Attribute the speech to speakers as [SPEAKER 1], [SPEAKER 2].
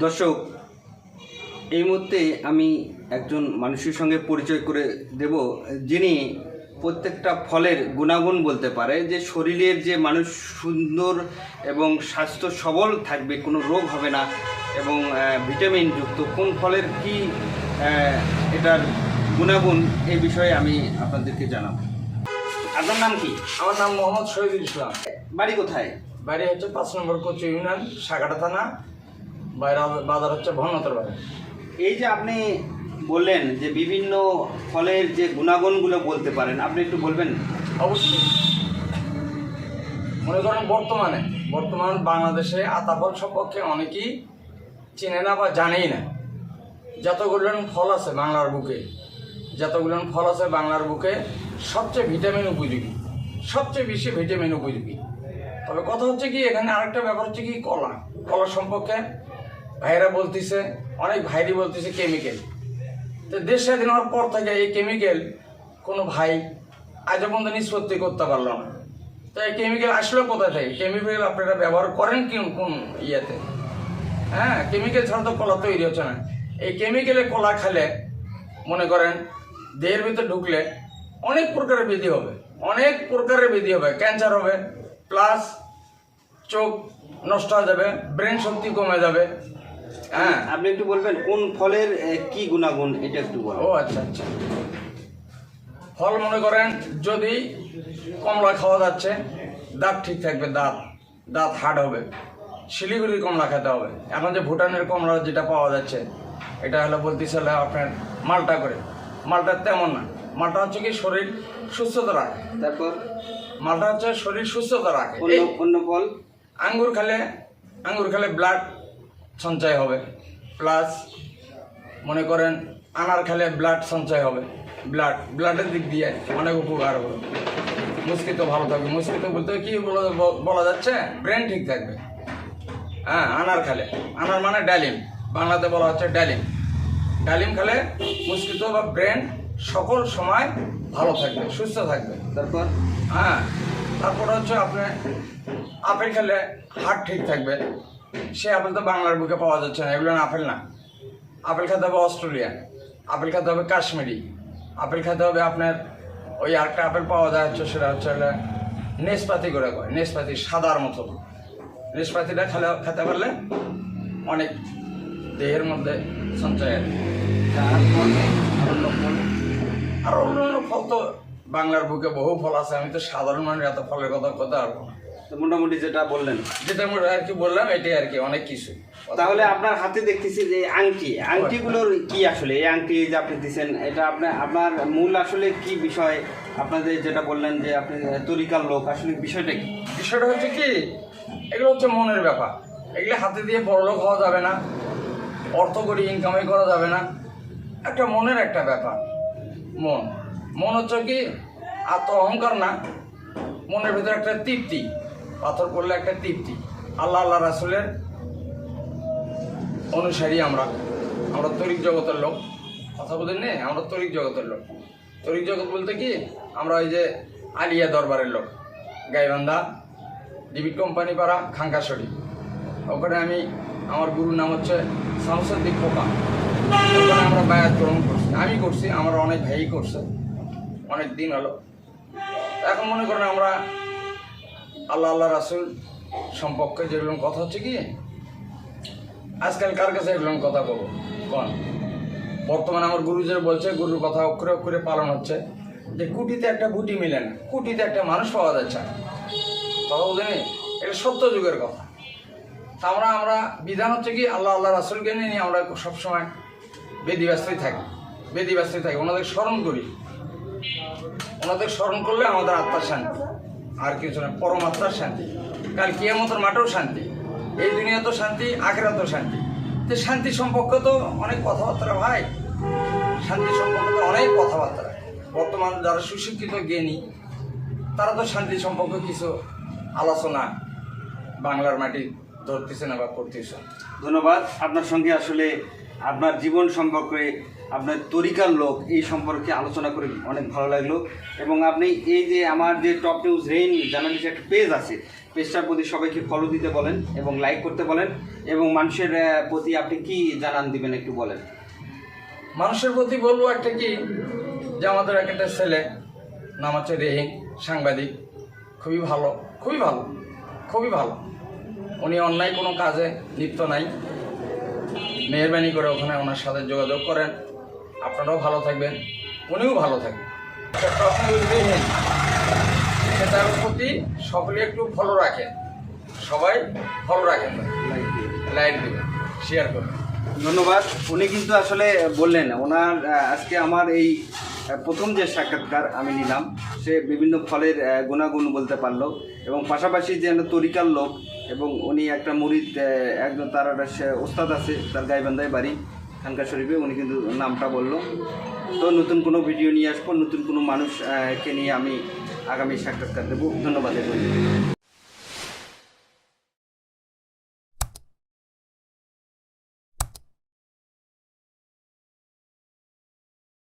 [SPEAKER 1] দর্শক এই মুহূর্তে আমি একজন মানুষের সঙ্গে পরিচয় করে দেব যিনি প্রত্যেকটা ফলের গুণাগুণ বলতে পারে যে শরীরের যে মানুষ সুন্দর এবং স্বাস্থ্য সবল থাকবে কোনো রোগ হবে না এবং ভিটামিনযুক্ত কোন ফলের কি এটার গুণাগুণ এই বিষয়ে আমি আপনাদেরকে জানাব। আপনার নাম কি?
[SPEAKER 2] আমার নাম মোহাম্মদ শহীদুল ইসলাম।
[SPEAKER 1] বাড়ি কোথায়?
[SPEAKER 2] বাড়ি হচ্ছে পাঁচ নম্বর কচু ইউনিয়ন সাগাটা থানা। বাজার হচ্ছে ভনতর বাজার।
[SPEAKER 1] এই যে আপনি বললেন যে বিভিন্ন ফলের যে গুণাগুণগুলো বলতে পারেন আপনি একটু বলবেন?
[SPEAKER 2] অবশ্যই। মনে করেন বর্তমানে বর্তমান বাংলাদেশে আতাফল সম্পর্কে অনেকেই চেনে না বা জানেই না। যতগুলো ফল আছে বাংলার বুকে যতগুলো ফল আছে বাংলার বুকে সবচেয়ে ভিটামিন উপযোগী সবচেয়ে বেশি ভিটামিন উপযোগী। তবে কথা হচ্ছে কি এখানে আরেকটা ব্যাপার হচ্ছে কি কলা। কলা সম্পর্কে ভাইয়েরা বলতেছে, অনেক ভাইরি বলতেছে কেমিক্যাল তো দেশ স্বাধীন হওয়ার পর থেকে এই কেমিক্যাল কোনো ভাই আজও পর্যন্ত নিষ্পত্তি করতে পারল না। তো এই কেমিক্যাল আসলো কোথায় থেকে? কেমিক্যাল আপনারা ব্যবহার করেন কি কোন ইয়েতে? হ্যাঁ কেমিক্যাল ছাড়া তো কলা তৈরি হচ্ছে না। এই কেমিক্যালে কলা খেলে, মনে করেন, দেহের ভিতরে ঢুকলে অনেক প্রকারের বিধি হবে। অনেক প্রকারের বিধি হবে। ক্যান্সার হবে, প্লাস চোখ নষ্ট হয়ে যাবে, ব্রেন শক্তি কমে যাবে হ্যাঁ।
[SPEAKER 1] আপনি একটু বলবেন কোন ফলের কি গুণাগুণ এটা একটু
[SPEAKER 2] ও আচ্ছা আচ্ছা। ফল মনে করেন যদি কমলা খাওয়া যাচ্ছে দাঁত ঠিক থাকবে দাঁত দাঁত হার্ড হবে। শিলিগুড়ির কমলা খেতে হবে। এখন যে ভুটানের কমলা যেটা পাওয়া যাচ্ছে এটা হলো বলতেছে হলো আপনার মালটা করে। মালটা তেমন না। মালটা হচ্ছে কি শরীর সুস্থতা রাখে।
[SPEAKER 1] তারপর?
[SPEAKER 2] মালটা হচ্ছে শরীর সুস্থতা রাখে।
[SPEAKER 1] অন্য ফল?
[SPEAKER 2] আঙ্গুর খেলে আঙ্গুর খেলে ব্লাড সঞ্চয় হবে। প্লাস মনে করেন আনার খেলে ব্লাড সঞ্চয় হবে। ব্লাড ব্লাডের দিক দিয়ে অনেক উপকার হবে। মুসকিতো ভালো থাকবে। মুসকিতো বলতে কি বলা- বলা যাচ্ছে? ব্রেন ঠিক থাকবে। হ্যাঁ আনার খেলে। আনার মানে ডালিম। বাংলাতে বলা হচ্ছে ডালিম। ডালিম খেলে মুসকিতো বা ব্রেন সকল সময় ভালো থাকবে সুস্থ থাকবে।
[SPEAKER 1] তারপর?
[SPEAKER 2] হ্যাঁ তারপর হচ্ছে আপনি আপেল খেলে হার্ট ঠিক থাকবে। সে আপেল তো বাংলার বুকে পাওয়া যাচ্ছে না, এগুলো আপেল না। আপেল খেতে হবে অস্ট্রেলিয়া, আপেল খেতে হবে কাশ্মীরি, আপেল খেতে হবে আপনার ওই আরেকটা আপেল পাওয়া যায় হচ্ছে, সেটা হচ্ছে নেসপাতি করে কয়, নেসপাতি সাদার মতো নেসপাতিটা খেলে, খেতে পারলে অনেক দেহের মধ্যে সঞ্চয় আর অন্য অন্য ফল তো বাংলার বুকে বহু ফল আছে, আমি তো সাধারণ মানুষ, এত ফলের কথা কথা পারব না।
[SPEAKER 1] মোটামুটি যেটা বললেন।
[SPEAKER 2] যেটা আমরা আর কি বললাম এটাই আর কি অনেক কিছু
[SPEAKER 1] তাহলে আপনার হাতে দেখতেছি যে আংটি আংটিগুলোর কি আসলে? এই আংটি যে আপনি দিচ্ছেন এটা আপনার আপনার মূল আসলে কি বিষয়? আপনাদের যেটা বললেন যে আপনি তরিকার লোক আসলে বিষয়টা কি?
[SPEAKER 2] বিষয়টা হচ্ছে কি এগুলো হচ্ছে মনের ব্যাপার। এগুলো হাতে দিয়ে বড়লোক হওয়া যাবে না অর্থ করি ইনকামই করা যাবে না। একটা মনের একটা ব্যাপার মন। মন হচ্ছে কি আত্ম অহংকার না মনের ভিতরে একটা তৃপ্তি। পাথর পড়লে একটা তৃপ্তি। আল্লাহ আল্লাহ রাসুলের অনুসারী আমরা। আমরা তরিক জগতের লোক। কথা বলেন নে, আমরা তরিক জগতের লোক। তরিক জগৎ বলতে কি? আমরা ওই যে আলিয়া দরবারের লোক। গাইবান্ধা ডিবিট কোম্পানি পাড়া খাঙ্কাশরী ওখানে আমি, আমার গুরুর নাম হচ্ছে শামসুদ্দিন খোকা। আমরা বায়াত গ্রহণ করছি। আমি করছি, আমার অনেক ভাই করছে। অনেক দিন হলো। এখন মনে করেন আমরা আল্লাহ আল্লাহ রাসুল সম্পর্কে যেগুলো কথা হচ্ছে কি, আজকাল কার কাছে এগুলো কথা বলব? কোন? বর্তমানে আমার গুরুজন বলছে, গুরুর কথা অক্ষরে অক্ষরে পালন হচ্ছে। যে কুটিতে একটা বুটি মিলে না কুটিতে একটা মানুষ পাওয়া যাচ্ছে না। কথা এটা সত্য যুগের কথা। তা আমরা আমরা বিধান হচ্ছে কি, আল্লাহ আল্লাহ রাসুলকে নিয়ে আমরা সবসময় বেদি ব্যস্তই থাকি। বেদি ব্যস্তই থাকি। ওনাদের স্মরণ করি। ওনাদের স্মরণ করলে আমাদের আত্মার শান্তি। আর কিছু না পরমাত্মার শান্তি। কাল কিয়ামতের মাঠেও শান্তি, এই দুনিয়া তো শান্তি, আখেরাতেও শান্তি। তো শান্তি সম্পর্কে তো অনেক কথাবার্তা ভাই। শান্তি সম্পর্কে তো অনেক কথাবার্তা। বর্তমান যারা সুশিক্ষিত জ্ঞানী, তারা তো শান্তি সম্পর্কে কিছু আলোচনা বাংলার মাটি ধরতেছে না বা করতেছে।
[SPEAKER 1] ধন্যবাদ। আপনার সঙ্গে আসলে আপনার জীবন সম্পর্কে আপনার তরিকার লোক এই সম্পর্কে আলোচনা করে অনেক ভালো লাগল। এবং আপনি এই যে আমার যে টপ নিউজ রেইন জার্নালিস্ট একটা পেজ আছে পেজটার প্রতি সবাইকে ফলো দিতে বলেন এবং লাইক করতে বলেন। এবং মানুষের প্রতি আপনি কি জানান দিবেন একটু বলেন?
[SPEAKER 2] মানুষের প্রতি বলব একটা কি, যে আমাদের একটা ছেলে, নাম হচ্ছে রেহিন সাংবাদিক, খুবই ভালো খুবই ভালো খুবই ভালো। উনি অন্যায় কোনো কাজে লিপ্ত নাই। মেহরবানি করে ওখানে ওনার সাথে যোগাযোগ করেন। আপনারাও ভালো থাকবেন উনিও ভালো থাকবেন। সেটার প্রতি সকলে একটু ফলো রাখেন। সবাই ফলো রাখেন। লাইক দেবেন শেয়ার করবেন।
[SPEAKER 1] ধন্যবাদ। উনি কিন্তু আসলে বললেন ওনার আজকে আমার এই প্রথম যে সাক্ষাৎকার আমি নিলাম সে বিভিন্ন ফলের গুণাগুণ বলতে পারল এবং পাশাপাশি যে তরিকার লোক এবং উনি একটা আহ, একজন তার একটা ওস্তাদ আছে তার গাইবান্ধায় বাড়ি। খানকা শরীফে উনি কিন্তু নামটা বলল তো নতুন কোনো ভিডিও নিয়ে আসব, নতুন কোনো মানুষকে নিয়ে আমি আগামী সাক্ষাৎকার দেবো ধন্যবাদ।